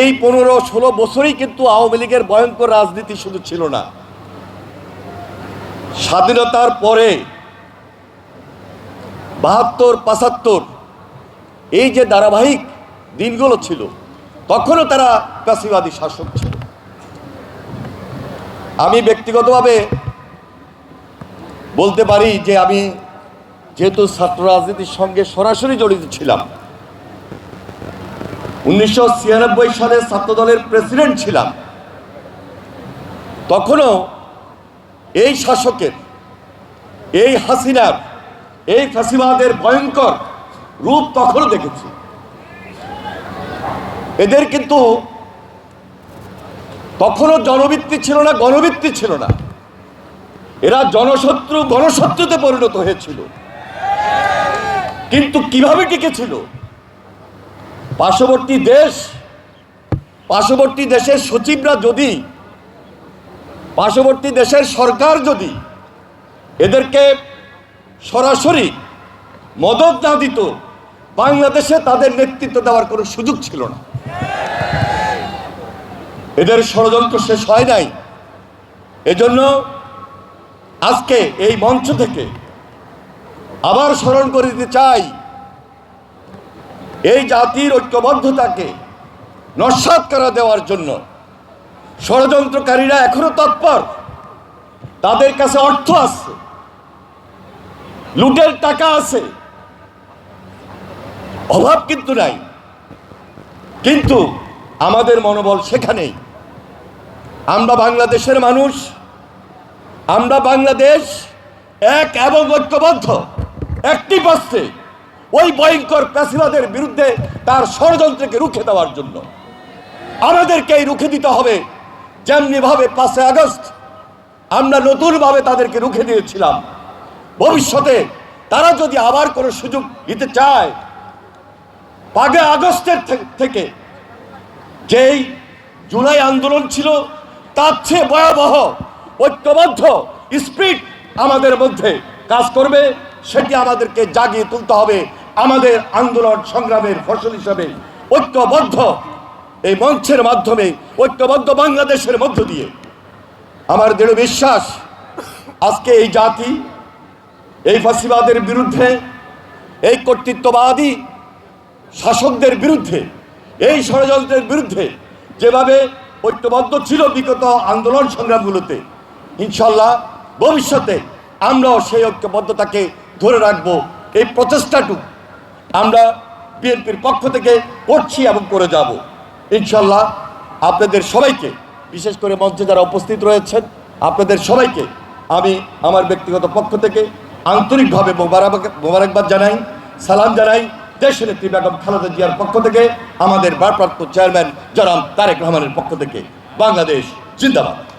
এই পনেরো ষোলো বছরই কিন্তু আওয়ামী লীগের ভয়ঙ্কর রাজনীতি শুধু ছিল না। স্বাধীনতার পরে বাহাত্তর, পঁচাত্তর, এই যে ধারাবাহিক দিনগুলো ছিল, তখনও তারা কাশিবাদী শাসক ছিল। আমি ব্যক্তিগতভাবে বলতে পারি যে আমি যেহেতু ছাত্র রাজনীতির সঙ্গে সরাসরি জড়িত ছিলাম উনিশশো ছিয়ানব্বই সালে ছাত্রদলের প্রেসিডেন্ট ছিলাম। তখনও এই শাসকের, এই হাসিনার, এই ফাঁসিবাদের ভয়ঙ্কর রূপ তখনও দেখেছি। এদের কিন্তু তখনও জনবৃত্তি ছিল না, গণবৃত্তি ছিল না। এরা জনশত্রু, গণশত্রুতে পরিণত হয়েছিল। কিন্তু কীভাবে টিকেছিল পার্শ্ববর্তী দেশ, পার্শ্ববর্তী দেশের সচিবরা যদি, পার্শ্ববর্তী দেশের সরকার যদি এদেরকে সরাসরি মদত না দিত, বাংলাদেশে তাদের নেতৃত্ব দেওয়ার কোনো সুযোগ ছিল না। এদের ষড়যন্ত্র শেষ হয় নাই। এজন্য আজকে এই মঞ্চ থেকে আবার স্মরণ করে দিতে চাই এই জাতির ঐক্যবদ্ধতাকে নস্বাত করা দেওয়ার জন্য ষড়যন্ত্রকারীরা এখনও তৎপর। তাদের কাছে অর্থ আছে, লুটের টাকা আছে, অভাব কিন্তু নাই। কিন্তু আমাদের মনোবল সেখানেই। আমরা বাংলাদেশের মানুষ, আমরা বাংলাদেশ এক এবং ঐক্যবদ্ধ, একটি পাশে ওই ভয়ঙ্কর প্যাসিবাদের বিরুদ্ধে তার ষড়যন্ত্রকে রুখে দেওয়ার জন্য। আমাদেরকেই রুখে দিতে হবে। যেমনিভাবে পাঁচই আগস্ট আমরা নতুনভাবে তাদেরকে রুখে দিয়েছিলাম। ভবিষ্যতে তারা যদি আবার কোনো সুযোগ দিতে চায় পাগে আগস্টের থেকে যেই জুলাই আন্দোলন ছিল, তার চেয়ে ভয়াবহ, ঐক্যবদ্ধ স্পিরিট আমাদের মধ্যে কাজ করবে, সেটি আমাদেরকে জাগিয়ে তুলতে হবে। আমাদের আন্দোলন সংগ্রামের ফসল হিসাবে ঐক্যবদ্ধ এই মঞ্চের মাধ্যমে, ঐক্যবদ্ধ বাংলাদেশের মধ্য দিয়ে। আমার দৃঢ় বিশ্বাস, আজকে এই জাতি এই ফাঁসিবাদের বিরুদ্ধে, এই কর্তৃত্ববাদী শাসকদের বিরুদ্ধে, এই ষড়যন্ত্রের বিরুদ্ধে যেভাবে ঐক্যবদ্ধ ছিল বিগত আন্দোলন সংগ্রামগুলোতে, ইনশাল্লাহ ভবিষ্যতে আমরাও সেই ঐক্যবদ্ধতাকে ধরে রাখব। এই প্রচেষ্টাটুক আমরা বিএনপির পক্ষ থেকে করছি এবং করে যাব। ইনশাল্লাহ আপনাদের সবাইকে, বিশেষ করে মঞ্চে যারা উপস্থিত রয়েছেন, আপনাদের সবাইকে আমি আমার ব্যক্তিগত পক্ষ থেকে আন্তরিকভাবে মোবারক- মোবারকবাদ জানাই, সালাম জানাই। দেশের নেত্রী বেগম খালেদা জিয়ার পক্ষ থেকে, আমাদের ভারপ্রাপ্ত চেয়ারম্যান জনাব তারেক রহমানের পক্ষ থেকে। বাংলাদেশ জিন্দাবাদ।